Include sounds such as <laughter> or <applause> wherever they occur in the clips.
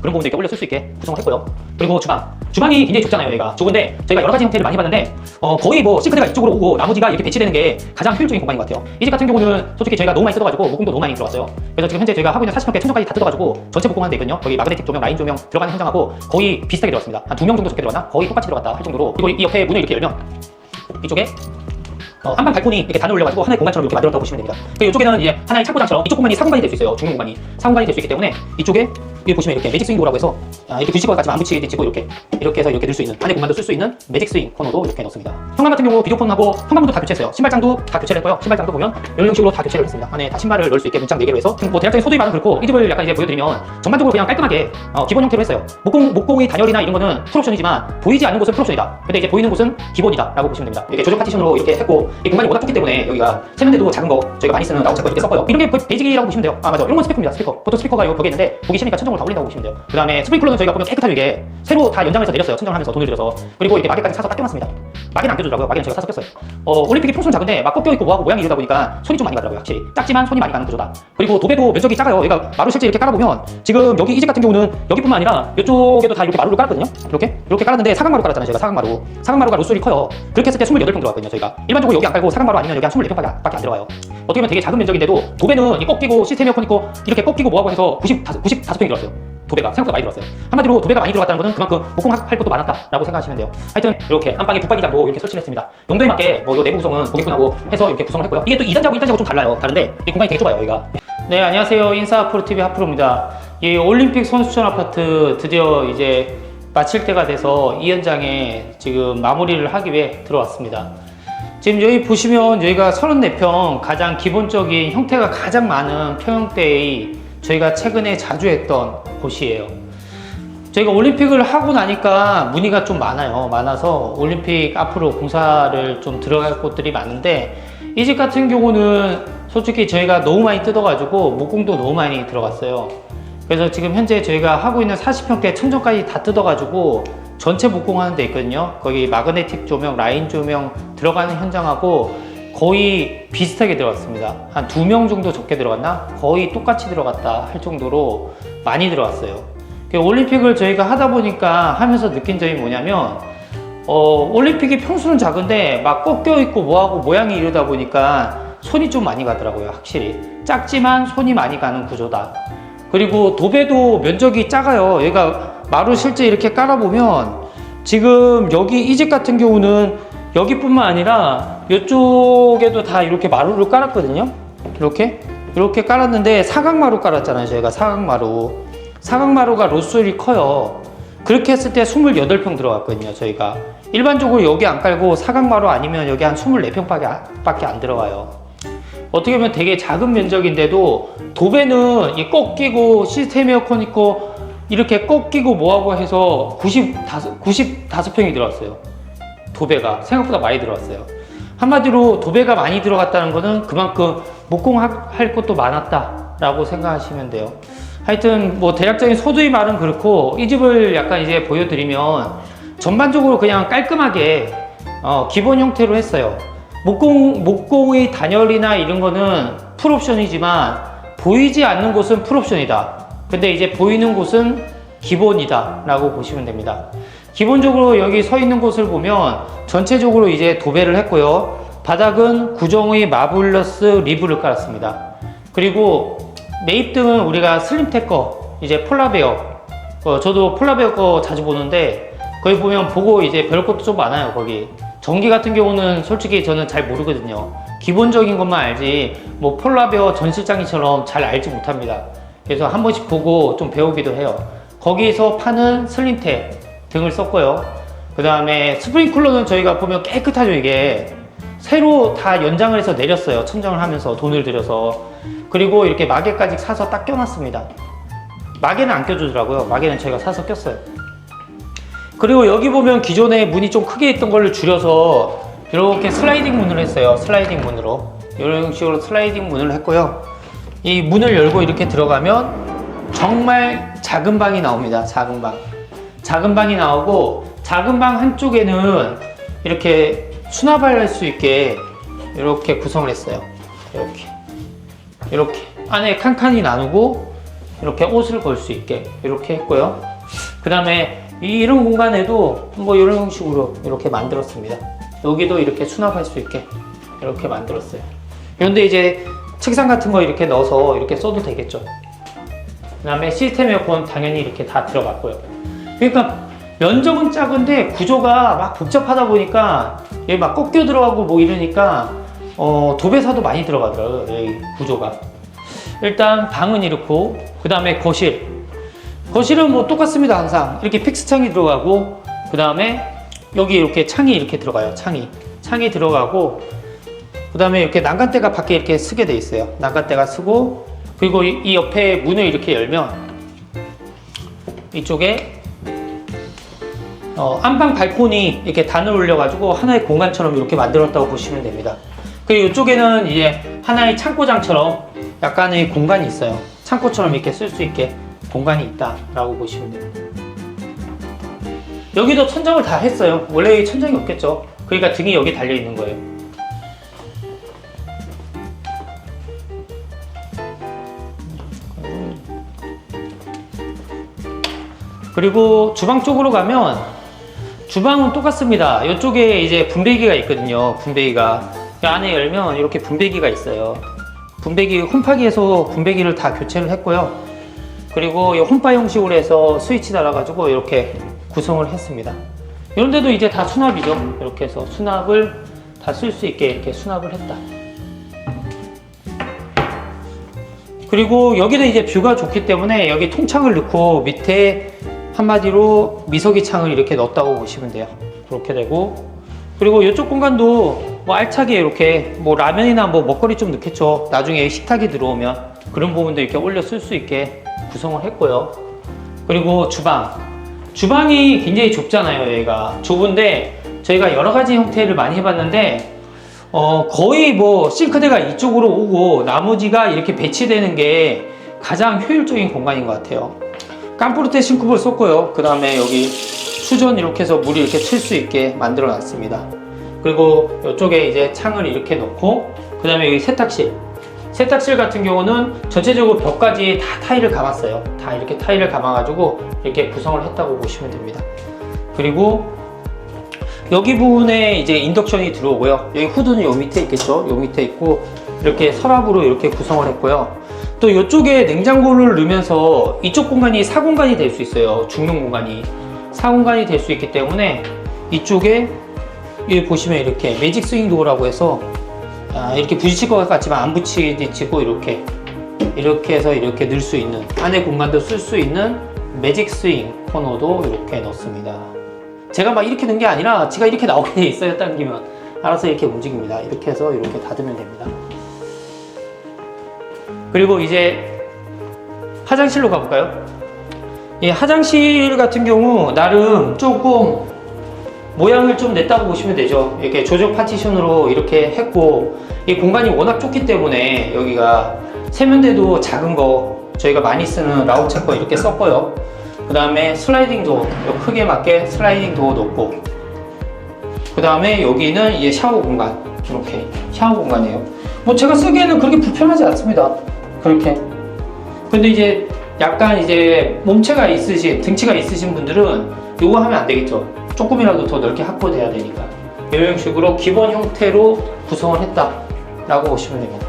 그런 부분도 이렇게 올려 쓸 수 있게 구성을 했고요. 그리고 주방. 주방이 굉장히 좁잖아요, 여기가. 좁은데 저희가 여러 가지 형태를 많이 봤는데 어, 거의 뭐 싱크대가 이쪽으로 오고 나머지가 이렇게 배치되는 게 가장 효율적인 공간인 것 같아요. 이 집 같은 경우는 솔직히 저희가 너무 많이 써가지고 목공도 너무 많이 들어갔어요. 그래서 지금 현재 저희가 하고 있는 40평대 천정까지 다 뜯어가지고 전체 목공하는 데 있거든요. 거기 마그네틱 조명, 라인 조명 들어가는 현장하고 거의 비슷하게 들어갔습니다. 한 두 명 정도 적게 들어갔나? 거의 똑같이 들어갔다 할 정도로. 그리고 이 옆에 문을 이렇게 열면 이쪽에 어, 한방 발코니 이렇게 단을 올려가지고 하나의 공간처럼 이렇게 만들었다고 보시면 됩니다. 그리고 이쪽에는 이제 하나의 창고장처럼 이쪽 공간이 사공간이 될 수 있어요. 중공 공간이 사공간이 될 수 있기 때문에 이쪽에 여기 보시면 이렇게 매직 스윙 도어라고 해서 아, 이렇게 같지만 안 붙이게 되고 이렇게 이렇게 해서 이렇게 넣을 수 있는 안에 공간도 쓸 수 있는 매직 스윙 코너도 이렇게 넣습니다. 현관 같은 경우 비디오폰하고 현관문도 다 교체했어요. 신발장도 다 교체를 했고요. 신발장도 보면 이런 형식으로 다 교체를 했습니다. 안에 다 신발을 넣을 수 있게 문장 4개로 해서 뭐 대략적인 소두의 말은 그렇고 이 집을 약간 이제 보여드리면 전반적으로 그냥 깔끔하게 어, 기본 형태로 했어요. 목공 목공의 단열이나 이런 거는 풀옵션이지만 보이지 않는 곳은 풀옵션이다. 근데 이제 보이는 곳은 기본이다 라고 보시면 됩니다. 이렇게 조정 파티션으로 이렇게 했고 이 공간이 워낙 좁기 때문에 여기가 세면대도 작은 거 저희가 많이 쓰는 라운지 거 이렇게 썼고요. 이런 게 베이직이라고 보시면 돼요. 아 맞아. 이런 건 스피커입니다. 스피커. 보통 스피커가 요 벽에 있는데 보기 싫으니까 천정 을 다 올린다고 보시면 돼요. 그 다음에 스프링클러는 저희가 보면 깨끗하게 이게 새로 다 연장해서 내렸어요. 천정을 하면서 돈을 들여서 그리고 이렇게 마개까지 사서 딱 껴놨습니다. 마개는 안 껴주더라고요. 마개는 제가 사서 꼈어요. 어, 올림픽이 평수는 작은데 막 꺾여 있고 뭐하고 모양이 이러다 보니까 손이 좀 많이 가더라고요. 확실히 작지만 손이 많이 가는 구조다. 그리고 도배도 면적이 작아요. 얘가 마루 실제 이렇게 깔아보면 지금 여기 이집 같은 경우는 여기뿐만 아니라 이쪽에도 다 이렇게 마루를 깔았거든요. 이렇게 이렇게 깔았는데 사각마루 깔았잖아요. 제가 사각마루. 사각마루가 로술이 커요. 그렇게 했을 때 28평 들어갔거든요. 저희가 일반적으로 여기 안 깔고 사각마루 아니면 여기 한 24평밖에 밖에 안 들어가요. 어떻게 보면 되게 작은 면적인데도 도배는 이 꺾이고 시스템 에어컨 있고 이렇게 꺾이고 뭐하고 해서 95, 95평이 들어 왔어요. 도배가 생각보다 많이 들어왔어요. 한마디로 도배가 많이 들어갔다는 것은 그만큼 목공할 것도 많았다라고 생각하시면 돼요. 하여튼 이렇게 안방에 붙박이장도 이렇게 설치를 했습니다. 용도에 맞게 뭐요 내부 구성은 고객분하고 해서 이렇게 구성을 했고요. 이게 또 2단자하고 1단자하고 좀 달라요. 다른데 이 공간이 되게 좁아요. 여기가. 네, 안녕하세요. 인사 프로TV 하프로입니다. 이 올림픽 선수촌 아파트 드디어 이제 마칠 때가 돼서 이 현장에 지금 마무리를 하기 위해 들어왔습니다. 지금 여기 보시면 여기가 34평 가장 기본적인 형태가 가장 많은 평형대의 저희가 최근에 자주 했던 곳이에요. 저희가 올림픽을 하고 나니까 문의가 좀 많아요. 많아서 올림픽 앞으로 공사를 좀 들어갈 곳들이 많은데 이 집 같은 경우는 솔직히 저희가 너무 많이 뜯어가지고 목공도 너무 많이 들어갔어요. 그래서 지금 현재 저희가 하고 있는 40평대 천정까지 다 뜯어가지고 전체 목공하는 데 있거든요. 거기 마그네틱 조명, 라인 조명 들어가는 현장하고 거의 비슷하게 들어갔습니다. 한 두 명 정도 적게 들어갔나? 거의 똑같이 들어갔다 할 정도로 많이 들어갔어요. 그 올림픽을 저희가 하다 보니까 하면서 느낀 점이 뭐냐면 어, 올림픽이 평수는 작은데 막 꺾여 있고 뭐하고 모양이 이러다 보니까 손이 좀 많이 가더라고요, 확실히. 작지만 손이 많이 가는 구조다. 그리고 도배도 면적이 작아요. 얘가 마루 실제 이렇게 깔아보면 지금 여기 이 집 같은 경우는 여기뿐만 아니라 이쪽에도 다 이렇게 마루를 깔았거든요. 이렇게 이렇게 깔았는데 사각마루 깔았잖아요. 저희가 사각마루. 사각마루가 로스율이 커요. 그렇게 했을 때 28평 들어갔거든요. 저희가 일반적으로 여기 안 깔고 사각마루 아니면 여기 한 24평 밖에 밖에 안 들어가요. 어떻게 보면 되게 작은 면적인데도 도배는 이 꺾이고 시스템 에어컨 있고 이렇게 꺾이고 뭐하고 해서 95, 95평이 들어왔어요. 도배가 생각보다 많이 들어왔어요. 한마디로 도배가 많이 들어갔다는 것은 그만큼 목공할 것도 많았다라고 생각하시면 돼요. 하여튼 뭐 대략적인 소두의 말은 그렇고 이 집을 약간 이제 보여드리면 전반적으로 그냥 깔끔하게 어, 기본 형태로 했어요. 목공, 목공의 단열이나 이런 거는 풀옵션이지만 보이지 않는 곳은 풀옵션이다. 근데 이제 보이는 곳은 기본이다 라고 보시면 됩니다. 기본적으로 여기 서 있는 곳을 보면 전체적으로 이제 도배를 했고요. 바닥은 구정의 마블러스 리브를 깔았습니다. 그리고 매입등은 우리가 슬림텍 거, 이제 폴라베어. 어, 저도 폴라베어 거 자주 보는데 거기 보면 보고 이제 별 것도 좀 많아요, 거기. 전기 같은 경우는 솔직히 저는 잘 모르거든요. 기본적인 것만 알지, 뭐 폴라베어 전 실장이처럼 잘 알지 못합니다. 그래서 한 번씩 보고 좀 배우기도 해요. 거기서 파는 슬림텍 등을 썼고요. 그 다음에 스프링클러는 저희가 보면 깨끗하죠, 이게. 새로 다 연장을 해서 내렸어요. 천정을 하면서 돈을 들여서. 그리고 이렇게 마개까지 사서 딱 껴놨습니다. 마개는 안 껴주더라고요. 마개는 저희가 사서 꼈어요. 그리고 여기 보면 기존에 문이 좀 크게 있던 걸 줄여서 이렇게 슬라이딩 문을 했어요. 슬라이딩 문으로. 이런 식으로 슬라이딩 문을 했고요. 이 문을 열고 이렇게 들어가면 정말 작은 방이 나옵니다. 작은 방. 작은 방이 나오고 작은 방 한쪽에는 이렇게 수납할 수 있게 이렇게 구성을 했어요. 이렇게. 이렇게. 안에 칸칸이 나누고 이렇게 옷을 걸 수 있게 이렇게 했고요. 그 다음에 이런 공간에도 뭐 이런 형식으로 이렇게 만들었습니다. 여기도 이렇게 수납할 수 있게 이렇게 만들었어요. 그런데 이제 책상 같은 거 이렇게 넣어서 이렇게 써도 되겠죠. 그 다음에 시스템 에어컨 당연히 이렇게 다 들어갔고요. 그러니까 면적은 작은데 구조가 막 복잡하다 보니까 여기 막 꺾여 들어가고 뭐 이러니까 어, 도배사도 많이 들어가더라고요. 여기 구조가. 일단 방은 이렇고 그 다음에 거실. 거실은 뭐 똑같습니다 항상 이렇게 픽스 창이 들어가고 그 다음에 여기 이렇게 창이 이렇게 들어가요. 창이 창이 들어가고 그 다음에 이렇게 난간대가 밖에 이렇게 쓰게 돼 있어요. 난간대가 쓰고 그리고 이, 이 옆에 문을 이렇게 열면 이쪽에 어, 안방 발코니 이렇게 단을 올려가지고 하나의 공간처럼 이렇게 만들었다고 보시면 됩니다. 그리고 이쪽에는 이제 하나의 창고장처럼 약간의 공간이 있어요. 창고처럼 이렇게 쓸 수 있게 공간이 있다라고 보시면 됩니다. 여기도 천장을 다 했어요. 원래 천장이 없겠죠. 그러니까 등이 여기 달려 있는 거예요. 그리고 주방 쪽으로 가면 주방은 똑같습니다. 이쪽에 이제 분배기가 있거든요. 분배기가 이 안에 열면 이렇게 분배기가 있어요. 분배기 홈파기에서 분배기를 다 교체를 했고요. 그리고 이 홈파 형식으로 해서 스위치 달아가지고 이렇게 구성을 했습니다. 이런 데도 이제 다 수납이죠. 이렇게 해서 수납을 다 쓸 수 있게 이렇게 수납을 했다. 그리고 여기도 이제 뷰가 좋기 때문에 여기 통창을 넣고 밑에 한마디로 미석이 창을 이렇게 넣었다고 보시면 돼요. 그렇게 되고 그리고 이쪽 공간도 뭐 알차게 이렇게 뭐 라면이나 뭐 먹거리 좀 넣겠죠. 나중에 식탁이 들어오면 그런 부분도 이렇게 올려 쓸 수 있게 구성을 했고요. 그리고 주방. 주방이 굉장히 좁잖아요, 여기가. 좁은데 저희가 여러 가지 형태를 많이 해봤는데 어, 거의 뭐 싱크대가 이쪽으로 오고 나머지가 이렇게 배치되는 게 가장 효율적인 공간인 것 같아요. 깜프르테 싱크볼 썼고요. 그 다음에 여기 수전 이렇게 해서 물이 이렇게 튈수 있게 만들어 놨습니다. 그리고 이쪽에 이제 창을 이렇게 놓고 그 다음에 여기 세탁실. 세탁실 같은 경우는 전체적으로 벽까지 다 타일을 감았어요. 다 이렇게 타일을 감아가지고 이렇게 구성을 했다고 보시면 됩니다. 그리고 여기 부분에 이제 인덕션이 들어오고요. 여기 후드는 요 밑에 있겠죠. 요 밑에 있고 이렇게 서랍으로 이렇게 구성을 했고요. 또 이쪽에 냉장고를 넣으면서 이쪽 공간이 사공간이 될 수 있어요. 죽는 공간이 사공간이 될 수 있기 때문에 이쪽에 여기 보시면 이렇게 매직 스윙 도어라고 해서 아, 이렇게 부딪힐 것 같지만 안 부딪히고 이렇게 이렇게 해서 이렇게 넣을 수 있는 안에 공간도 쓸 수 있는 매직 스윙 코너도 이렇게 넣습니다. 제가 막 이렇게 넣은 게 아니라 지가 이렇게 나오게 돼 있어요. 당기면 알아서 이렇게 움직입니다. 이렇게 해서 이렇게 닫으면 됩니다. 그리고 이제 화장실로 가볼까요? 이 화장실 같은 경우 나름 조금 모양을 좀 냈다고 보시면 되죠. 이렇게 조적 파티션으로 이렇게 했고 이 공간이 워낙 좁기 때문에 여기가 세면대도 작은 거 저희가 많이 쓰는 라우체 거 이렇게 썼고요. 그 다음에 슬라이딩 도어 요 크게 맞게 슬라이딩 도어 놓고 그 다음에 여기는 이제 샤워 공간 이렇게 샤워 공간이에요. 뭐 제가 쓰기에는 그렇게 불편하지 않습니다. 그렇게. 근데 이제 약간 이제 몸체가 있으신 등치가 있으신 분들은 요거 하면 안 되겠죠. 조금이라도 더 넓게 확보돼야 되니까 이런 식으로 기본 형태로 구성을 했다라고 보시면 됩니다.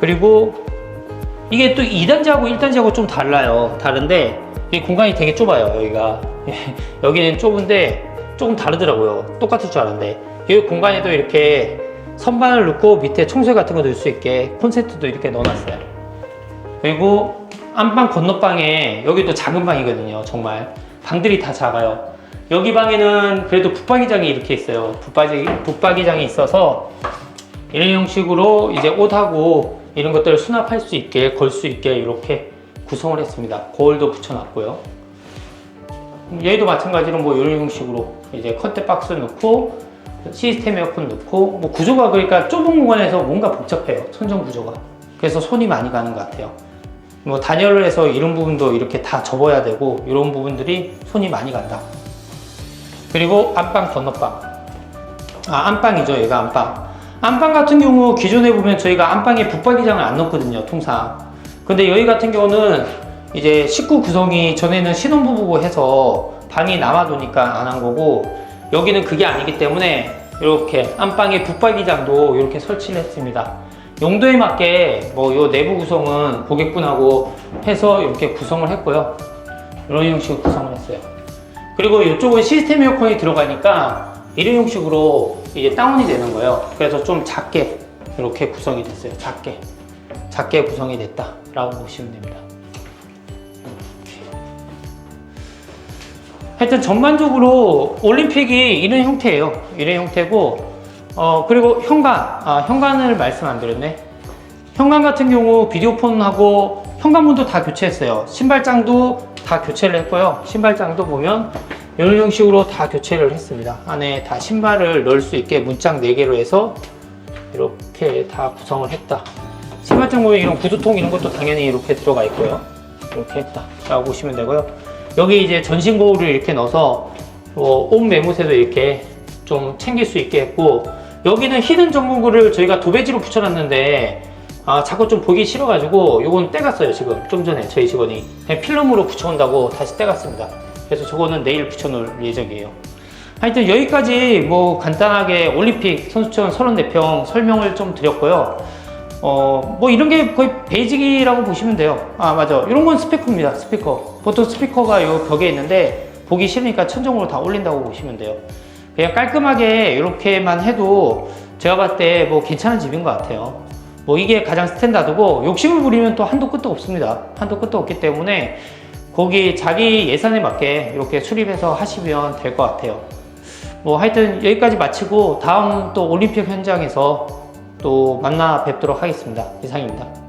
그리고 이게 또 2단지하고 1단지하고 좀 달라요. 다른데 이 공간이 되게 좁아요. 여기가 <laughs> 여기는 좁은데 조금 다르더라고요. 똑같을 줄 알았는데 여기 공간에도 이렇게 선반을 넣고 밑에 청소기 같은 거 넣을 수 있게 콘센트도 이렇게 넣어놨어요. 그리고 안방 건너방에 여기도 작은 방이거든요. 정말 방들이 다 작아요. 여기 방에는 그래도 붙박이장이 이렇게 있어요. 붙박이, 붙박이장이 있어서 이런 형식으로 이제 옷하고 이런 것들을 수납할 수 있게 걸 수 있게 이렇게 구성을 했습니다. 거울도 붙여놨고요. 얘도 마찬가지로 뭐 이런 형식으로 이제 컨테 박스 넣고 시스템 에어컨 넣고 뭐 구조가 그러니까 좁은 공간에서 뭔가 복잡해요. 천정 구조가. 그래서 손이 많이 가는 것 같아요. 뭐 단열을 해서 이런 부분도 이렇게 다 접어야 되고 이런 부분들이 손이 많이 간다. 그리고 안방 건너방. 아 안방이죠. 얘가 안방. 안방 같은 경우 기존에 보면 저희가 안방에 붙박이장을 안 넣거든요. 통상. 근데 여기 같은 경우는 이제 식구 구성이 전에는 신혼부부고 해서 방이 남아도니까 안 한 거고 여기는 그게 아니기 때문에 이렇게 안방에 붙박이장도 이렇게 설치를 했습니다. 용도에 맞게 뭐요 내부 구성은 고객분하고 해서 이렇게 구성을 했고요. 이런 형식으로 구성을 했어요. 그리고 이쪽은 시스템 에어컨이 들어가니까 이런 형식으로 이게 다운이 되는 거예요. 그래서 좀 작게 이렇게 구성이 됐어요. 작게. 작게 구성이 됐다라고 보시면 됩니다. 하여튼 전반적으로 올림픽이 이런 형태예요. 이런 형태고 어 그리고 현관 아 현관을 말씀 안 드렸네. 현관 같은 경우 비디오폰하고 현관문도 다 교체했어요. 신발장도 다 교체를 했고요. 신발장도 보면 이런 형식으로 다 교체를 했습니다. 안에 다 신발을 넣을 수 있게 문짝 4개로 해서 이렇게 다 구성을 했다. 신발장 보면 이런 구두통 이런 것도 당연히 이렇게 들어가 있고요. 이렇게 했다 라고 보시면 되고요. 여기 이제 전신 거울을 이렇게 넣어서 뭐, 옷 매무새도 이렇게 좀 챙길 수 있게 했고 여기는 히든 전문구를 저희가 도배지로 붙여놨는데 아, 자꾸 좀 보기 싫어가지고 요건 떼갔어요 지금. 좀 전에 저희 직원이. 그냥 필름으로 붙여온다고 다시 떼갔습니다. 그래서 저거는 내일 붙여놓을 예정이에요. 하여튼 여기까지 뭐 간단하게 올림픽 선수촌 34평 설명을 좀 드렸고요 어, 뭐 이런 게 거의 베이직이라고 보시면 돼요. 아, 맞아. 이런 건 스피커입니다. 스피커. 보통 스피커가 요 벽에 있는데 보기 싫으니까 천정으로 다 올린다고 보시면 돼요. 그냥 깔끔하게 이렇게만 해도 제가 봤을 때 뭐 괜찮은 집인 것 같아요. 뭐 이게 가장 스탠다드고 욕심을 부리면 또 한도 끝도 없습니다. 한도 끝도 없기 때문에 거기 자기 예산에 맞게 이렇게 수립해서 하시면 될 것 같아요. 뭐 하여튼 여기까지 마치고 다음 또 올림픽 현장에서 또 만나 뵙도록 하겠습니다. 이상입니다.